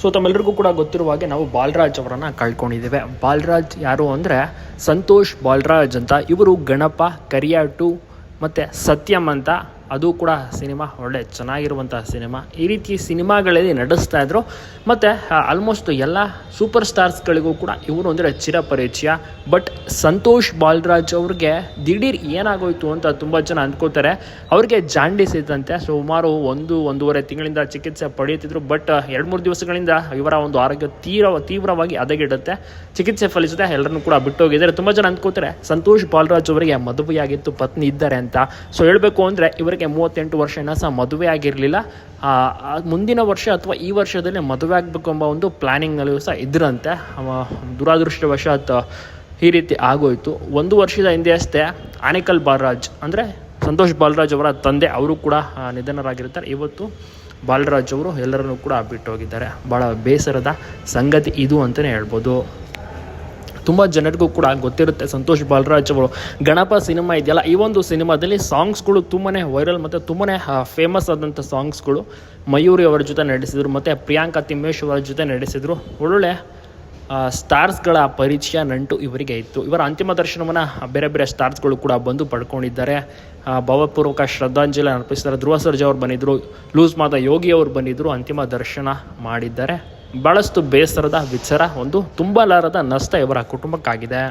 So ತಮ್ಮೆಲ್ಲರಿಗೂ ಕೂಡ ಗೊತ್ತಿರುವ ಹಾಗೆ ನಾವು ಬಾಲರಾಜ್ ಅವರನ್ನು ಕಳ್ಕೊಂಡಿದ್ದೇವೆ. ಬಾಲರಾಜ್ ಯಾರು ಅಂದರೆ ಸಂತೋಷ್ ಬಾಲರಾಜ್ ಅಂತ. ಇವರು ಗಣಪ, ಕರಿಯಾಟು ಮತ್ತು ಸತ್ಯಂ ಅಂತ ಅದು ಕೂಡ ಸಿನಿಮಾ, ಒಳ್ಳೆ ಚೆನ್ನಾಗಿರುವಂತಹ ಸಿನಿಮಾ. ಈ ರೀತಿ ಸಿನಿಮಾಗಳಲ್ಲಿ ನಡೆಸ್ತಾ ಇದ್ರು. ಮತ್ತು ಆಲ್ಮೋಸ್ಟ್ ಎಲ್ಲ ಸೂಪರ್ ಸ್ಟಾರ್ಸ್ಗಳಿಗೂ ಕೂಡ ಇವರು ಅಂದರೆ ಚಿರಪರಿಚಯ ಬಟ್ ಸಂತೋಷ್ ಬಾಲರಾಜ್ ಅವ್ರಿಗೆ ದಿಢೀರ್ ಏನಾಗೋಯ್ತು ಅಂತ ತುಂಬ ಜನ ಅಂದ್ಕೋತಾರೆ ಅವ್ರಿಗೆ ಜಾಂಡಿಸ್ ಇದ್ದಂತೆ. ಸುಮಾರು ಒಂದು, ಒಂದೂವರೆ ತಿಂಗಳಿಂದ ಚಿಕಿತ್ಸೆ ಪಡೆಯುತ್ತಿದ್ರು. ಬಟ್ ಎರಡು ಮೂರು ದಿವಸಗಳಿಂದ ಇವರ ಒಂದು ಆರೋಗ್ಯ ತೀರ, ತೀವ್ರವಾಗಿ ಹದಗೆಡುತ್ತೆ. ಚಿಕಿತ್ಸೆ ಫಲಿಸುತ್ತೆ ಎಲ್ಲರನ್ನೂ ಕೂಡ ಬಿಟ್ಟೋಗಿದ್ದಾರೆ. ತುಂಬ ಜನ ಅಂದ್ಕೋತಾರೆ ಸಂತೋಷ್ ಬಾಲರಾಜ್ ಅವರಿಗೆ ಮದುವೆಯಾಗಿತ್ತು, ಪತ್ನಿ ಇದ್ದಾರೆ ಅಂತ. ಸೊ ಹೇಳಬೇಕು ಅಂದರೆ ಇವರಿಗೆ ಮೂವತ್ತೆಂಟು ವರ್ಷ ಸಹ ಮದುವೆ ಆಗಿರಲಿಲ್ಲ ಮುಂದಿನ ವರ್ಷ ಅಥವಾ ಈ ವರ್ಷದಲ್ಲಿ ಮದುವೆ ಆಗಬೇಕು ಎಂಬ ಒಂದು ಪ್ಲ್ಯಾನಿಂಗ್ನಲ್ಲಿಯೂ ಸಹ ಇದ್ರಂತೆ. ದುರಾದೃಷ್ಟವಶಾತ್ ಈ ರೀತಿ ಆಗೋಯಿತು. ಒಂದು ವರ್ಷದ ಹಿಂದೆ ಅಷ್ಟೇ ಆನೇಕಲ್ ಬಾಲರಾಜ್ ಅಂದರೆ ಸಂತೋಷ್ ಬಾಲರಾಜ್ ಅವರ ತಂದೆ, ಅವರು ಕೂಡ ನಿಧನರಾಗಿರ್ತಾರೆ ಇವತ್ತು ಬಾಲರಾಜ್ ಅವರು ಎಲ್ಲರನ್ನೂ ಕೂಡ ಬಿಟ್ಟು ಹೋಗಿದ್ದಾರೆ ಭಾಳ ಬೇಸರದ ಸಂಗತಿ ಇದು ಅಂತಲೇ ಹೇಳ್ಬೋದು. ತುಂಬ ಜನರಿಗೂ ಕೂಡ ಗೊತ್ತಿರುತ್ತೆ. ಸಂತೋಷ್ ಬಾಲರಾಜ್ ಅವರು, ಗಣಪ ಸಿನಿಮಾ ಇದೆಯಲ್ಲ, ಈ ಒಂದು ಸಿನಿಮಾದಲ್ಲಿ ಸಾಂಗ್ಸ್ಗಳು ತುಂಬಾ ವೈರಲ್ ಮತ್ತು ತುಂಬಾ ಫೇಮಸ್ ಆದಂಥ ಸಾಂಗ್ಸ್ಗಳು ಮಯೂರಿ ಅವರ ಜೊತೆ ನಡೆಸಿದರು, ಮತ್ತು ಪ್ರಿಯಾಂಕಾ ತಿಮ್ಮೇಶ್ ಅವರ ಜೊತೆ ನಡೆಸಿದರು. ಒಳ್ಳೊಳ್ಳೆ ಸ್ಟಾರ್ಸ್ಗಳ ಪರಿಚಯ ನಂಟು ಇವರಿಗೆ ಇತ್ತು. ಇವರ ಅಂತಿಮ ದರ್ಶನವನ್ನು ಬೇರೆ ಬೇರೆ ಸ್ಟಾರ್ಸ್ಗಳು ಕೂಡ ಬಂದು ಪಡ್ಕೊಂಡಿದ್ದಾರೆ. ಭಾವಪೂರ್ವಕ ಶ್ರದ್ಧಾಂಜಲಿ ಅರ್ಪಿಸಿದ್ದಾರೆ ಧ್ರುವ ಸರ್ಜಾ ಅವರು ಬಂದಿದ್ದರು ಲೂಸ್ ಮಾದ ಯೋಗಿ ಅವರು ಬಂದಿದ್ದರು ಅಂತಿಮ ದರ್ಶನ ಮಾಡಿದ್ದಾರೆ. ಭಾಳಷ್ಟು ಬೇಸರದ ವಿಚಾರ ಒಂದು ತುಂಬಲಾರದ ನಷ್ಟ ಇವರ ಕುಟುಂಬಕ್ಕಾಗಿದೆ.